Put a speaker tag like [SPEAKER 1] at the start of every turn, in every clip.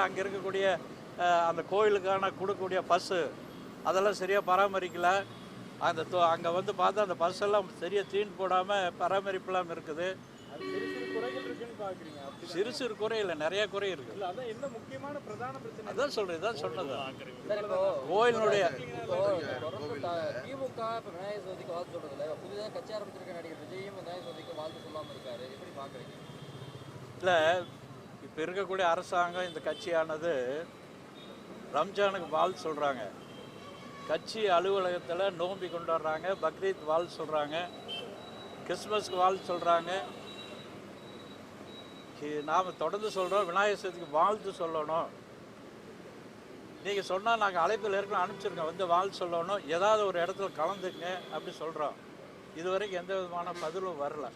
[SPEAKER 1] அங்கே இருக்கக்கூடிய அந்த கோயிலுக்கான கொடுக்கக்கூடிய பஸ்ஸு அதெல்லாம் சரியாக பராமரிக்கல. அந்த அங்கே வந்து பார்த்தா அந்த பஸ் எல்லாம் சரியாக தீன் போடாமல் பராமரிப்பெல்லாம் இருக்குது.
[SPEAKER 2] சிறு சிறு
[SPEAKER 1] குறை இல்லை நிறைய குறை இருக்குது
[SPEAKER 2] இல்ல அதான் என்ன முக்கியமான பிரதான பிரச்சனை?
[SPEAKER 1] அதான் சொல்கிறேன் இதான் சொன்னது. கோயிலினுடைய
[SPEAKER 3] இப்போ தொடர்ந்து த- திமுக இப்போ விநாயகர் சதுர்த்திக்கு வாழ்த்து சொல்றதுல இப்போ புதிதாக கட்சி ஆரம்பிச்சிருக்க நடிகர் விஜயும் விநாயகர் சதுர்த்திக்கு வாழ்த்து சொல்லாம இருக்காரு. எப்படி பாக்குறீங்க?
[SPEAKER 1] இல்லை இப்போ இருக்கக்கூடிய அரசாங்கம் இந்த கட்சியானது ரம்ஜானுக்கு வாழ் சொல்கிறாங்க கட்சி அலுவலகத்தில் நோம்பி கொண்டாடுறாங்க. பக்ரீத் வாழ் சொல்கிறாங்க கிறிஸ்மஸ்க்கு வாழ் சொல்கிறாங்க நாம் தொடர்ந்து சொல்கிறோம் விநாயகர் சதுர்த்திக்கு வாழ்த்து சொல்லணும். நீங்கள் சொன்னால் நாங்கள் அழைப்பில் இருக்கணும் அனுப்பிச்சிருக்கோம். வந்து வாழ் சொல்லணும். ஏதாவது ஒரு இடத்துல கலந்துங்க அப்படி சொல்கிறோம் இதுவரைக்கும் எந்த விதமான பதிலும் வரல.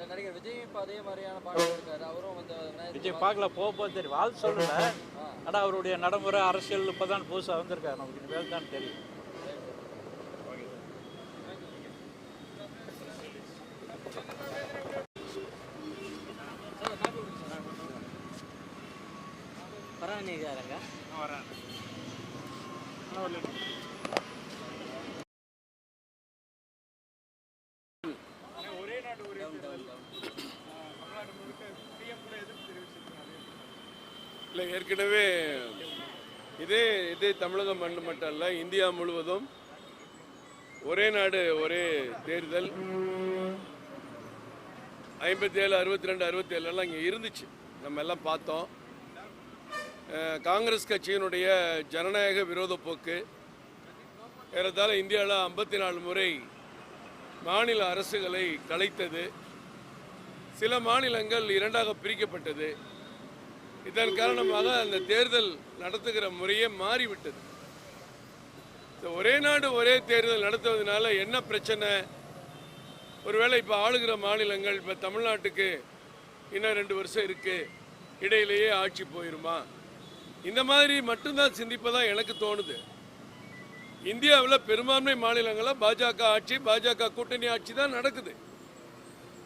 [SPEAKER 3] நடிகர் விஜயும் இப்போ அதே மாதிரியான பாடல் இருக்காரு அவரும் வந்து
[SPEAKER 1] விஜய் பார்க்கல போக போக தெரியும் வாழ் சொல்லல. ஆனால் அவருடைய நடைமுறை அரசியல் இப்போ தான் புதுசாக வந்திருக்காரு. நமக்கு இனிமேல் தான் தெரியும்.
[SPEAKER 3] பரவாயில்லைங்க.
[SPEAKER 2] ஒரே நாடு ஒரே தேர்தல். ஆஹ் தமிழ்நாடு முழுக்க பிஎம் கூட எதிர்ப்பு தெரிவிச்சிருக்காரு
[SPEAKER 4] இல்லை ஏற்கனவே இதே இதே தமிழகம் மண்ணு மட்டும் அல்ல இந்தியா முழுவதும் ஒரே நாடு ஒரே தேர்தல். ஐம்பத்தி ஏழு அறுபத்தி ரெண்டு அறுபத்தி ஏழுலாம் இங்கே இருந்துச்சு. நம்ம எல்லாம் பார்த்தோம். காங்கிரஸ் கட்சியினுடைய ஜனநாயக விரோத போக்கு. ஏறத்தாழ இந்தியாவில் ஐம்பத்தி நாலு முறை மாநில அரசுகளை கலைத்தது. சில மாநிலங்கள் இரண்டாக பிரிக்கப்பட்டது. இதன் காரணமாக அந்த தேர்தல் நடத்துகிற முறையே மாறிவிட்டது. இந்த ஒரே நாடு ஒரே தேர்தல் நடத்துவதனால என்ன பிரச்சனை? ஒருவேளை இப்போ ஆளுகிற மாநிலங்கள் இப்போ தமிழ்நாட்டுக்கு இன்னும் ரெண்டு வருஷம் இருக்கு இடையிலேயே ஆட்சி போயிருமா? இந்த மாதிரி மட்டும்தான் சிந்திப்பதான் எனக்கு தோணுது. இந்தியாவில் பெரும்பான்மை மாநிலங்களில் பாஜக ஆட்சி பாஜக கூட்டணி ஆட்சி தான் நடக்குது.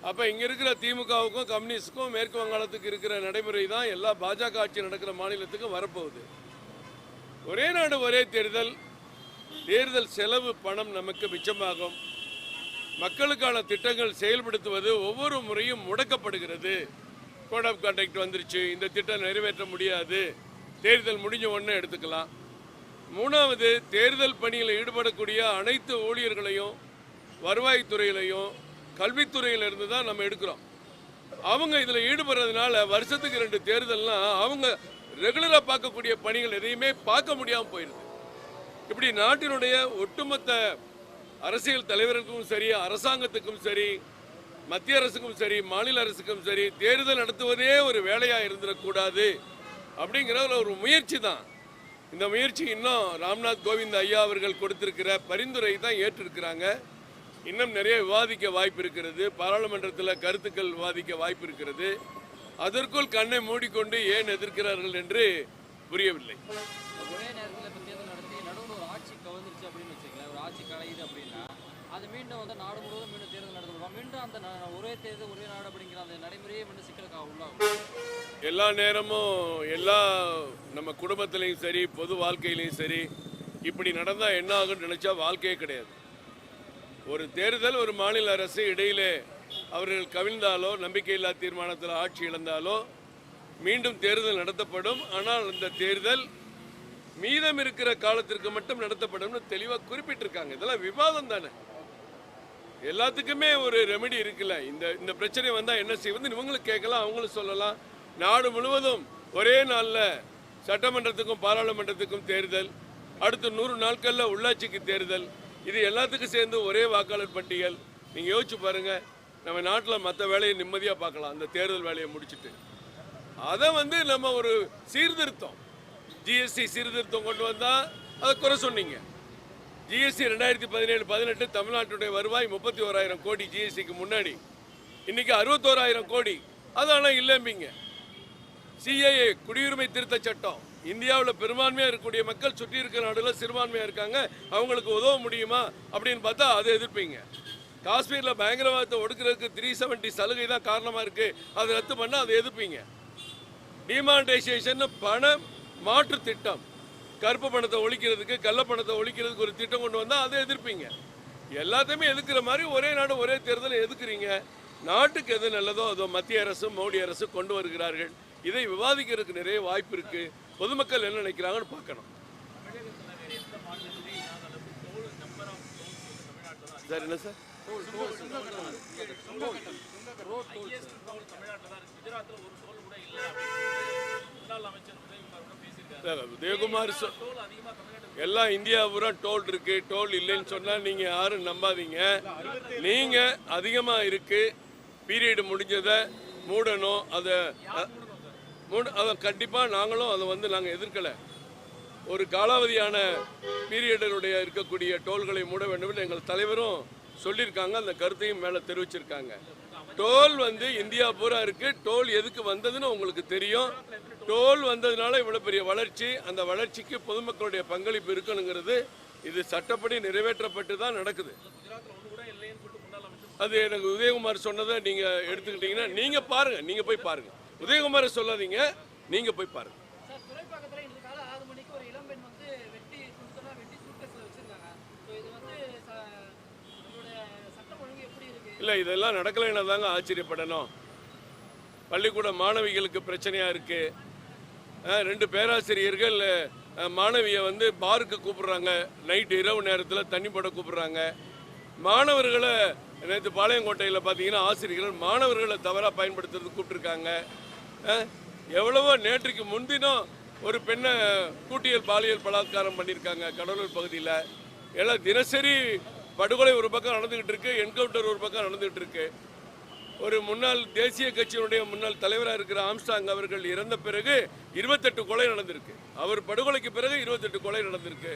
[SPEAKER 4] அப்போ இங்கே இருக்கிற திமுகவுக்கும் கம்யூனிஸ்டுக்கும் மேற்கு வங்காளத்துக்கு இருக்கிற நடைமுறை தான் எல்லா பாஜக ஆட்சி நடக்கிற மாநிலத்துக்கும் வரப்போகுது. ஒரே நாடு ஒரே தேர்தல். தேர்தல் செலவு பணம் நமக்கு மிச்சமாகும். மக்களுக்கான திட்டங்கள் செயல்படுத்துவது ஒவ்வொரு முறையும் முடக்கப்படுகிறது. கோட் ஆஃப் கான்டாக்ட் வந்துருச்சு. இந்த திட்டம் நிறைவேற்ற முடியாது. தேர்தல் முடிஞ்ச உடனே எடுத்துக்கலாம். மூணாவது தேர்தல் பணியில் ஈடுபடக்கூடிய அனைத்து ஊழியர்களையும் வருவாய்த்துறையிலையும் கல்வித்துறையிலிருந்து தான் நம்ம எடுக்கிறோம். அவங்க இதில் ஈடுபடுறதுனால வருஷத்துக்கு ரெண்டு தேர்தல்லாம் அவங்க ரெகுலராக பார்க்கக்கூடிய பணிகள் எதையுமே பார்க்க முடியாமல் போயிடுது இப்படி நாட்டினுடைய ஒட்டுமொத்த அரசியல் தலைவருக்கும் சரி அரசாங்கத்துக்கும் சரி மத்திய அரசுக்கும் சரி மாநில அரசுக்கும் சரி தேர்தல் நடத்துவதே ஒரு வேலையாக இருந்துடக்கூடாது அப்படிங்கிற ஒரு முயற்சி தான். இந்த முயற்சி இன்னும் ராம்நாத் கோவிந்த் ஐயா அவர்கள் கொடுத்திருக்கிற பரிந்துரை தான் ஏற்றிருக்கிறாங்க. இன்னும் நிறைய விவாதிக்க வாய்ப்பு இருக்கிறது. பாராளுமன்றத்தில் கருத்துக்கள் விவாதிக்க வாய்ப்பு இருக்கிறது. அதற்குள் கண்ணை மூடிக்கொண்டு ஏன் எதிர்க்கிறார்கள் என்று புரியவில்லை.
[SPEAKER 3] அது மீண்டும் வந்து நாடு முழுவதும் மீண்டும் தேர்தல் நடத்தப்படுவோம் மீண்டும் அந்த ஒரே தேர்தல் ஒரே நாடு அப்படிங்கிற அந்த நடைமுறையே மீண்டும் சிக்கலுக்கு உள்ளாகும்?
[SPEAKER 4] எல்லா நேரமும் எல்லா நம்ம குடும்பத்திலையும் சரி பொது வாழ்க்கையிலையும் சரி இப்படி நடந்தால் என்ன ஆகும்னு நினைச்சா வாழ்க்கையே கிடையாது. ஒரு தேர்தல் ஒரு மாநில அரசு இடையிலே அவர்கள் கவிழ்ந்தாலோ நம்பிக்கையில்லா தீர்மானத்தில் ஆட்சி இழந்தாலோ மீண்டும் தேர்தல் நடத்தப்படும். ஆனால் அந்த தேர்தல் மீதம் இருக்கிற காலத்திற்கு மட்டும் நடத்தப்படும்னு தெளிவாக குறிப்பிட்டிருக்காங்க. இதெல்லாம் விவாதம் தானே. எல்லாத்துக்குமே ஒரு ரெமெடி இருக்குல்ல. இந்த இந்த பிரச்சனை வந்தால் என்ன செய்வது? இவங்களும் கேட்கலாம் அவங்களும் சொல்லலாம். நாடு முழுவதும் ஒரே நாளில் சட்டமன்றத்துக்கும் பாராளுமன்றத்துக்கும் தேர்தல். அடுத்து நூறு நாட்களில் உள்ளாட்சிக்கு தேர்தல். இது எல்லாத்துக்கும் சேர்ந்து ஒரே வாக்காளர் பட்டியல். நீங்கள் யோசிச்சு பாருங்கள் நம்ம நாட்டில் மற்ற வேலையை நிம்மதியாக பார்க்கலாம். அந்த தேர்தல் வேலையை முடிச்சிட்டு. அதை வந்து நம்ம ஒரு சீர்திருத்தம். ஜிஎஸ்டி சீர்திருத்தம் கொண்டு வந்தால் அதை குறை சொன்னீங்க. ஜிஎஸ்டி ரெண்டாயிரத்தி பதினேழு பதினெட்டு தமிழ்நாட்டுடைய வருவாய் முப்பத்தி ஓராயிரம் கோடி ஜிஎஸ்டிக்கு முன்னாடி. இன்றைக்கி அறுபத்தோராயிரம் கோடி. அது ஆனால் இல்லைம்பீங்க சிஏஏ குடியுரிமை திருத்த சட்டம். இந்தியாவில் பெரும்பான்மையாக இருக்கக்கூடிய மக்கள் சுற்றி இருக்கிற நாடுல சிறுபான்மையாக இருக்காங்க. அவங்களுக்கு உதவ முடியுமா அப்படின்னு பார்த்தா அதை எதிர்ப்பீங்க. காஷ்மீரில் பயங்கரவாதத்தை ஒடுக்கிறதுக்கு த்ரீ செவன்ட்டி சலுகை தான் காரணமாக இருக்குது அதை ரத்து பண்ணால் அதை எதிர்ப்பீங்க. டிமானிட்டைசேஷன் பண மாற்று திட்டம். கருப்பு பணத்தை ஒழிக்கிறதுக்கு கள்ள பணத்தை ஒழிக்கிறதுக்கு ஒரு திட்டம் கொண்டு வந்தால் அதை எதிர்ப்பீங்க. எல்லாத்தையுமே எதுக்குற மாதிரி ஒரே நாடு ஒரே தேர்தலை எதுக்குறீங்க? நாட்டுக்கு எது நல்லதோ அதோ மத்திய அரசு மோடி அரசு கொண்டு வருகிறார்கள். இதை விவாதிக்கிறதுக்கு நிறைய வாய்ப்பு இருக்கு. பொதுமக்கள் என்ன நினைக்கிறாங்கன்னு பார்க்கணும். சார் என்ன சார்? உதயகுமார் எல்லாம் இந்தியா பூரா டோல் இருக்கு டோல் இல்லைன்னு சொன்னா நீங்க யாரும் நம்பாதீங்க. நீங்க அதிகமா இருக்கு பீரியட் முடிஞ்சதை மூடணும் அதை மூணு அதை கண்டிப்பாக நாங்களும் அதை வந்து நாங்கள் எதிர்க்கலை. ஒரு காலாவதியான பீரியடனுடைய இருக்கக்கூடிய டோல்களை மூட வேண்டும் என்று எங்கள் தலைவரும் சொல்லியிருக்காங்க. அந்த கருத்தையும் மேலே தெரிவிச்சிருக்காங்க. டோல் வந்து இந்தியா பூரா இருக்கு. டோல் எதுக்கு வந்ததுன்னு உங்களுக்கு தெரியும். டோல் வந்ததுனால இவ்வளோ பெரிய வளர்ச்சி அந்த வளர்ச்சிக்கு பொதுமக்களுடைய பங்களிப்பு இருக்கணுங்கிறது இது சட்டப்படி நிறைவேற்றப்பட்டு தான் நடக்குது. அது எனக்கு உதயகுமார் சொன்னதை நீங்கள் எடுத்துக்கிட்டீங்கன்னா நீங்கள் பாருங்கள் நீங்கள் போய் பாருங்கள் உதயகுமாரை சொல்லாதீங்க. நீங்க போய் பாருங்க.
[SPEAKER 5] சார் துறைப்பாக்கத்துல இன்று காலை ஆறு மணிக்கு ஒரு இளம்பெண் வந்து வெட்டி சுத்தமா வெட்டி சூட்கேஸ்ல வச்சிருக்காங்க. ஸோ இது வந்து ச- நம்மளுடைய சட்டம் ஒழுங்கு எப்படி இருக்கு?
[SPEAKER 4] இல்லை இதெல்லாம் நடக்கலைன்னா தாங்க ஆச்சரியப்படணும். பள்ளிக்கூட மாணவிகளுக்கு பிரச்சனையா இருக்கு. அஹ், ரெண்டு பேராசிரியர்கள் மாணவியை வந்து பாருக்கு கூப்பிடுறாங்க. நைட்டு இரவு நேரத்தில் தண்ணி போட கூப்பிடுறாங்க. மாணவர்களை நேற்று பாளையங்கோட்டையில் பார்த்தீங்கன்னா ஆசிரியர்கள் மாணவர்களை தவறாக பயன்படுத்துறதுக்கு கூப்பிட்டுருக்காங்க. எவ்வளவோ நேற்றுக்கு முன்தினம் ஒரு பெண்ணை கூட்டியல் பாலியல் பலாத்காரம் பண்ணியிருக்காங்க கடலூர் பகுதியில். எல்லாம் தினசரி படுகொலை ஒரு பக்கம் நடந்துகிட்டு இருக்கு என்கவுண்டர் ஒரு பக்கம் நடந்துகிட்டு இருக்கு. ஒரு முன்னாள் தேசிய கட்சியினுடைய முன்னாள் தலைவராக இருக்கிற ஆம்ஸ்டாங் அவர்கள் இறந்த பிறகு இருபத்தெட்டு கொலை நடந்திருக்கு. அவர் படுகொலைக்கு பிறகு இருபத்தெட்டு கொலை நடந்திருக்கு.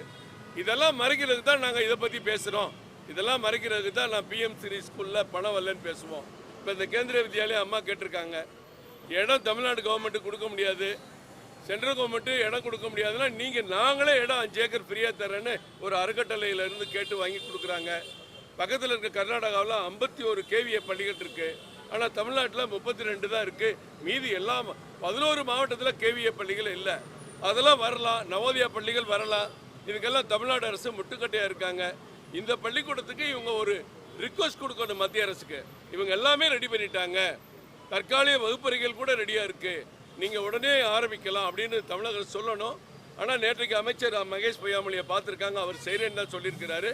[SPEAKER 4] இதெல்லாம் மறைக்கிறதுக்கு தான் நாங்கள் இதை பற்றி பேசுகிறோம் இதெல்லாம் மறைக்கிறதுக்கு தான் நான் பிஎம் சிரி ஸ்கூலில் பணம் வரலன்னு பேசுவோம். இப்போ இந்த கேந்திரிய வித்யாலயம் அம்மா கேட்டிருக்காங்க. இடம் தமிழ்நாடு கவர்மெண்ட்டு கொடுக்க முடியாது. சென்ட்ரல் கவர்மெண்ட்டு இடம் கொடுக்க முடியாதுன்னா நீங்கள் நாங்களே இடம் அஞ்சு ஏக்கர் ஃப்ரீயாக தரேன்னு ஒரு அறக்கட்டளையில இருந்து கேட்டு வாங்கி கொடுக்குறாங்க. பக்கத்தில் இருக்க கர்நாடகாவில் ஐம்பத்தி ஒரு கேவிஏ பள்ளிகள் இருக்கு. ஆனால் தமிழ்நாட்டில் முப்பத்தி ரெண்டு தான் இருக்கு. மீதி எல்லாம் பதினோரு மாவட்டத்தில் கேவிஏ பள்ளிகள் இல்லை. அதெல்லாம் வரலாம். நவோதயா பள்ளிகள் வரலாம். இதுக்கெல்லாம் தமிழ்நாடு அரசு முட்டுக்கட்டையாக இருக்காங்க. இந்த பள்ளிக்கூடத்துக்கு இவங்க ஒரு ரிக்வஸ்ட் கொடுக்கணும் மத்திய அரசுக்கு. இவங்க எல்லாமே ரெடி பண்ணிட்டாங்க. தற்காலிக வகுப்பறைகள் கூட ரெடியாக இருக்குது நீங்கள் உடனே ஆரம்பிக்கலாம் அப்படின்னு தமிழக அரசு சொல்லணும். ஆனால் நேற்றைக்கு அமைச்சர் மகேஷ் பொய்யாமொழியை பார்த்துருக்காங்க. அவர் செய்கிறேன்னு தான் சொல்லியிருக்கிறாரு.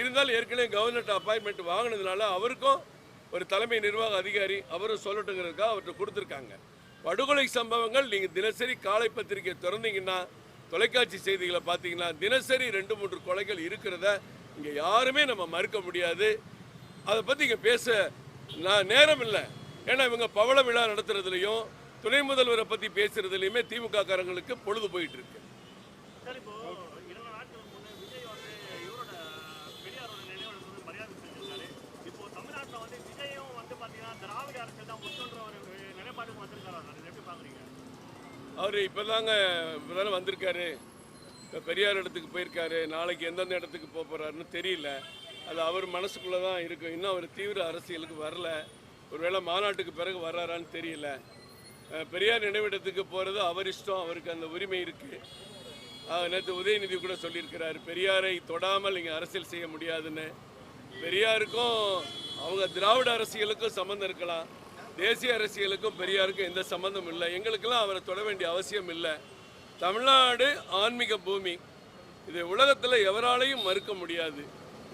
[SPEAKER 4] இருந்தாலும் ஏற்கனவே கவர்மெண்ட் அப்பாயின்மெண்ட் வாங்கினதுனால அவருக்கும் ஒரு தலைமை நிர்வாக அதிகாரி அவரும் சொல்லட்டுங்கிறதுக்காக அவர்கிட்ட கொடுத்துருக்காங்க. படுகொலை சம்பவங்கள் நீங்கள் தினசரி காலை பத்திரிகை திறந்தீங்கன்னா தொலைக்காட்சி செய்திகளை பார்த்தீங்கன்னா தினசரி ரெண்டு மூன்று கொலைகள் இருக்கிறத இங்கே யாருமே நம்ம மறுக்க முடியாது. அதை பற்றி இங்கே பேச நான் நேரம் இல்லை. ஏன்னா இவங்க பவள விழா நடத்துறதுலையும் துணை முதல்வரை பற்றி பேசுறதுலையுமே திமுக காரங்களுக்கு பொழுது போயிட்டு இருக்கு.
[SPEAKER 2] சார் இப்போ செஞ்சிருக்காரு. இப்போ தான் வந்திருக்காரு
[SPEAKER 4] அவர் இப்போ பெரியார் இடத்துக்கு போயிருக்காரு. நாளைக்கு எந்தெந்த இடத்துக்கு போக போகிறாருன்னு தெரியல. அது அவர் மனசுக்குள்ளே தான் இருக்கும். இன்னும் அவர் தீவிர அரசியலுக்கு வரல. ஒருவேளை மாநாட்டுக்கு பிறகு வர்றாரான்னு தெரியல. பெரியார் நினைவிடத்துக்கு போகிறது அவர் இஷ்டம் அவருக்கு அந்த உரிமை இருக்குது நேற்று உதயநிதி கூட சொல்லியிருக்கிறார் பெரியாரை தொடாமல் இங்கே அரசியல் செய்ய முடியாதுன்னு. பெரியாருக்கும் அவங்க திராவிட அரசியலுக்கும் சம்மந்தம் இருக்கலாம். தேசிய அரசியலுக்கும் பெரியாருக்கும் எந்த சம்மந்தமும் இல்லை. எங்களுக்கெல்லாம் அவரை தொட வேண்டிய அவசியம் இல்லை. தமிழ்நாடு ஆன்மீக பூமி. இது உலகத்தில் எவராலையும் மறுக்க முடியாது.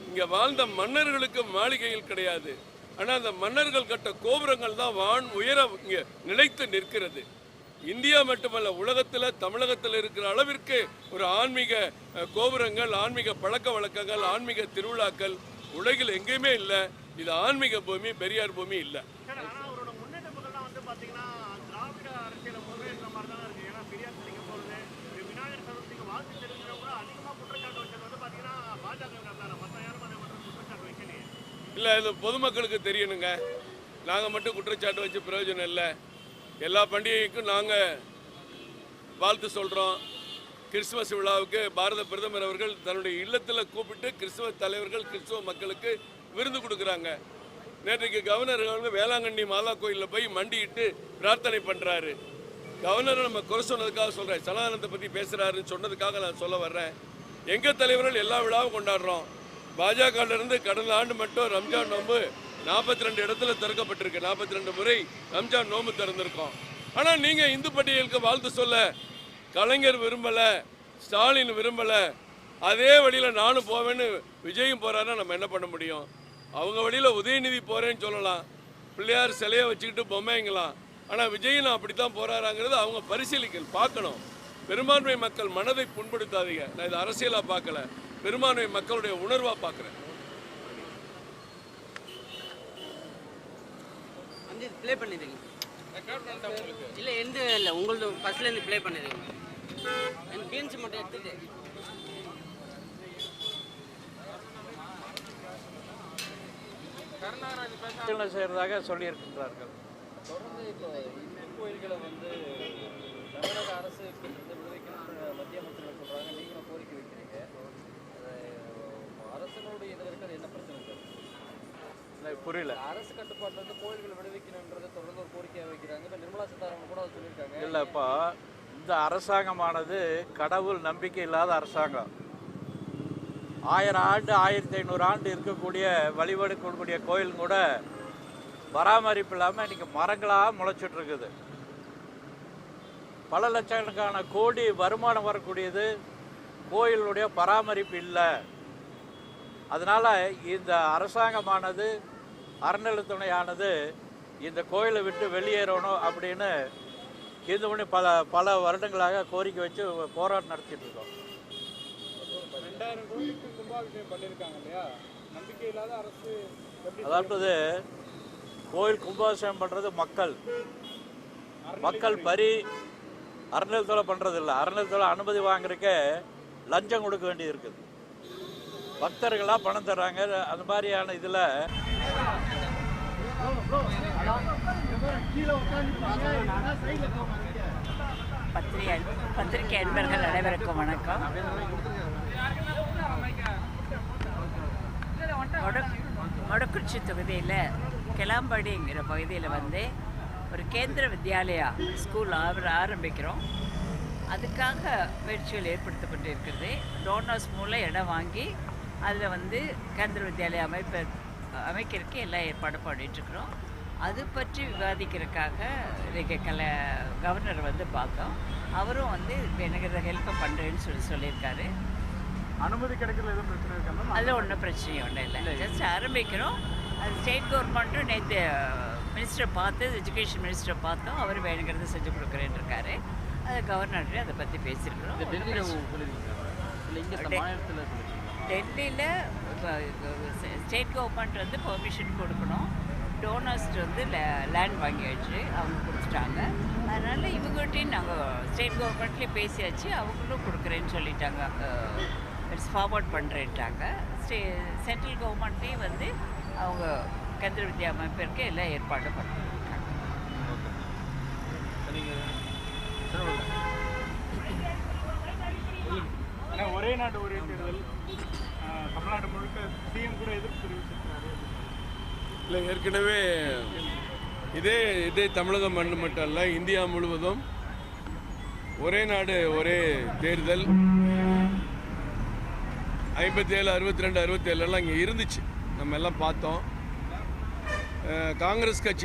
[SPEAKER 4] இங்கே வாழ்ந்த மன்னர்களுக்கு மாளிகைகள் கிடையாது. ஆனால் அந்த மன்னர்கள் கட்ட கோபுரங்கள் தான் வான் உயர இங்கே நிலைத்து நிற்கிறது. இந்தியா மட்டுமல்ல உலகத்தில் தமிழகத்தில் இருக்கிற அளவிற்கு ஒரு ஆன்மீக கோபுரங்கள் ஆன்மீக பழக்க வழக்கங்கள் ஆன்மீக திருவிழாக்கள் உலகில் எங்கேயுமே இல்லை. இது ஆன்மீக பூமி பெரியார் பூமி இல்லை.
[SPEAKER 2] பாஜக தானே மற்ற யாரும் அதை மட்டும் குற்றச்சாட்டு வைக்கலையே
[SPEAKER 4] இல்லை இது பொதுமக்களுக்கு தெரியணுங்க. நாங்கள் மட்டும் குற்றச்சாட்டு வச்சு பிரயோஜனம் இல்லை. எல்லா பண்டிகைக்கும் நாங்கள் வாழ்த்து சொல்கிறோம் கிறிஸ்துமஸ் விழாவுக்கு பாரத பிரதமர் அவர்கள் தன்னுடைய இல்லத்தில் கூப்பிட்டு கிறிஸ்துவ தலைவர்கள் கிறிஸ்துவ மக்களுக்கு விருந்து கொடுக்குறாங்க. நேற்றைக்கு கவர்னர் வந்து வேளாங்கண்ணி மாதா கோயிலில் போய் மண்டியிட்டு பிரார்த்தனை பண்ணுறாரு கவர்னர் நம்ம குறை சொன்னதுக்காக சொல்கிறேன் சனாதனத்தை பற்றி பேசுகிறாருன்னு சொன்னதுக்காக நான் சொல்ல வர்றேன். எங்கள் தலைவர்கள் எல்லா விழாவும் கொண்டாடுறோம். பாஜகலேருந்து கடந்த ஆண்டு மட்டும் ரம்ஜான் நோம்பு நாற்பத்தி ரெண்டு இடத்துல திறக்கப்பட்டிருக்கு. நாற்பத்தி ரெண்டு முறை ரம்ஜான் நோம்பு திறந்திருக்கோம். ஆனால் நீங்கள் இந்து பட்டியலுக்கு வாழ்த்து சொல்ல கலைஞர் விரும்பலை ஸ்டாலின் விரும்பலை அதே வழியில் நானும் போவேன்னு விஜயும் போகிறாருன்னா நம்ம என்ன பண்ண முடியும்? அவங்க வழியில் உதயநிதி போகிறேன்னு சொல்லலாம். பிள்ளையார் சிலையை வச்சுக்கிட்டு பொம்மைங்களாம். ஆனால் விஜயனும் அப்படி தான் போகிறாராங்கிறது அவங்க பரிசீலிக்கல் பார்க்கணும். பெரும்பான்மை மக்கள் மனதை புண்படுத்தாதீங்க. நான் இது அரசியலாக பார்க்கல. பெரும்பான்மை மக்களுடைய உணர்வாக பார்க்குறேன்
[SPEAKER 6] வந்து ப்ளே பண்ணிடுங்க இல்லை எந்த இல்லை உங்களது ஃபர்ஸ்ட்லேருந்து ப்ளே பண்ணிடுங்க எனக்கு பீன்ஸ் மட்டும் எடுத்துட்டு.
[SPEAKER 1] பரிசீலனை செய்கிறதாக சொல்லியிருக்கின்றார்கள்.
[SPEAKER 3] தொடர்ந்து இப்போ கோயில்களை வந்து தமிழக அரசு மத்திய அமைச்சர்கள் சொல்கிறாங்க நீங்களும் கோரிக்கை வைக்கிறீங்க. அரசனுடைய இதில் இருக்கிறது என்ன பிரச்சனை சார்?
[SPEAKER 1] புரியல.
[SPEAKER 3] அரசு கட்டுப்பாட்டில் வந்து கோயில்களை விடுவிக்கணுன்றதை தொடர்ந்து ஒரு கோரிக்கையாக வைக்கிறாங்க. இப்போ நிர்மலா சீதாராமன் கூட அதை சொல்லியிருக்காங்க.
[SPEAKER 1] இல்லை இப்போ இந்த அரசாங்கமானது கடவுள் நம்பிக்கை இல்லாத அரசாங்கம். ஆயிரம் ஆண்டு ஆயிரத்தி ஐநூறு ஆண்டு இருக்கக்கூடிய வழிபாடு கொடுக்கக்கூடிய கோயில் கூட பராமரிப்பு இல்லாமல் இன்றைக்கி மரங்களாக முளைச்சிட்டு இருக்குது பல லட்சக்கணக்கான கோடி வருமானம் வரக்கூடியது கோயிலுடைய பராமரிப்பு இல்லை. அதனால் இந்த அரசாங்கமானது அறநிலைத்துறையானது இந்த கோயிலை விட்டு வெளியேறணும் அப்படின்னு இது பண்ணி பல பல வருடங்களாக கோரிக்கை வச்சு போராட்டம் நடத்திட்டு இருக்கோம்.
[SPEAKER 7] ரெண்டாயிரம் கோடிக்கு கும்பாபிஷேகம் பண்ணியிருக்காங்க இல்லையா? நம்பிக்கை இல்லாத அரசு எப்படி
[SPEAKER 1] அதாவது கோயில் கும்பாபிஷேகம் பண்ணுறது மக்கள். மக்கள் பரி அறநிலைத்துறை பண்ணுறது இல்லை அறநிலைத்துறை அனுமதி வாங்குறதுக்கே லஞ்சம் கொடுக்க வேண்டியது இருக்குது. பக்தர்களாக பணம் தர்றாங்க. அந்த மாதிரியான இதில்
[SPEAKER 8] பத்திரிகை பத்திரிகை அன்பர்கள் அனைவருக்கும் வணக்கம். மொட மொடக்குறிச்சி தொகுதியில் கிளாம்பாடிங்கிற பகுதியில் வந்து ஒரு கேந்திர வித்யாலயா ஸ்கூல் ஆர- ஆரம்பிக்கிறோம். அதுக்காக முயற்சிகள் ஏற்படுத்தப்பட்டு இருக்கிறது டோனர்ஸ் மூலம் இடம் வாங்கி அதில் வந்து கேந்திர வித்யாலயா அமைப்ப அமைக்கிறதுக்கு எல்லாம் ஏற்பாடு பண்ணிகிட்ருக்குறோம் அது பற்றி விவாதிக்கிறதுக்காக இன்னைக்கு கல கவர்னர் வந்து பார்த்தோம். அவரும் வந்து எனக்கு ஹெல்ப் பண்ணுறேன்னு சொல்லி சொல்லியிருக்காரு.
[SPEAKER 7] அனுமதி கிடைக்கிறதுல எதுவும் பிரச்சனை இருக்கா
[SPEAKER 8] அதில் ஒன்றும் பிரச்சனையும் ஒன்றும் இல்லை. ஜஸ்ட் ஆரம்பிக்கிறோம். அது ஸ்டேட் கவர்மெண்ட்டும் நேற்று மினிஸ்டரை பார்த்து எஜுகேஷன் மினிஸ்டரை பார்த்தோம். அவர் வேணுங்கிறது செஞ்சு கொடுக்குறேன்னு இருக்காரு. அது கவர்னர்கிட்ட அதை பற்றி பேசியிருக்கிறோம்.
[SPEAKER 3] இது டெல்லியில்
[SPEAKER 8] ஸ்டேட் கவர்மெண்ட் வந்து பெர்மிஷன் கொடுக்கணும். டோனர்ஸ்ட் வந்து லேண்ட் வாங்கியாச்சு. அவங்க கொடுத்துட்டாங்க. அதனால் இவங்ககிட்டையும் நாங்கள் ஸ்டேட் கவர்மெண்ட்லேயும் பேசியாச்சு. அவங்களும் கொடுக்குறேன்னு சொல்லிட்டாங்க. இட்ஸ் ஃபார்வர்ட் பண்ணுறேன்ட்டாங்க ஸ்டே சென்ட்ரல் கவர்மெண்ட்லேயும் வந்து அவங்க கேந்திர வித்யா அமைப்பிற்கு எல்லாம் ஏற்பாடு பண்ணிருக்காங்க
[SPEAKER 7] தமிழ்நாடு ஒரே தேர்தல். தமிழ்நாடு முழுக்க சிஎம் கூட எதிர்ப்பு தெரிவிச்சிருக்காரு
[SPEAKER 4] இல்லை ஏற்கனவே இதே இதே தமிழக மண் மட்டும் அல்ல இந்தியா முழுவதும் ஒரே நாடு ஒரே தேர்தல். ஐம்பத்தி ஏழு அறுபத்தி ரெண்டு அறுபத்தி ஏழுலாம் இங்கே இருந்துச்சு. நம்ம எல்லாம் பார்த்தோம். காங்கிரஸ் கட்சி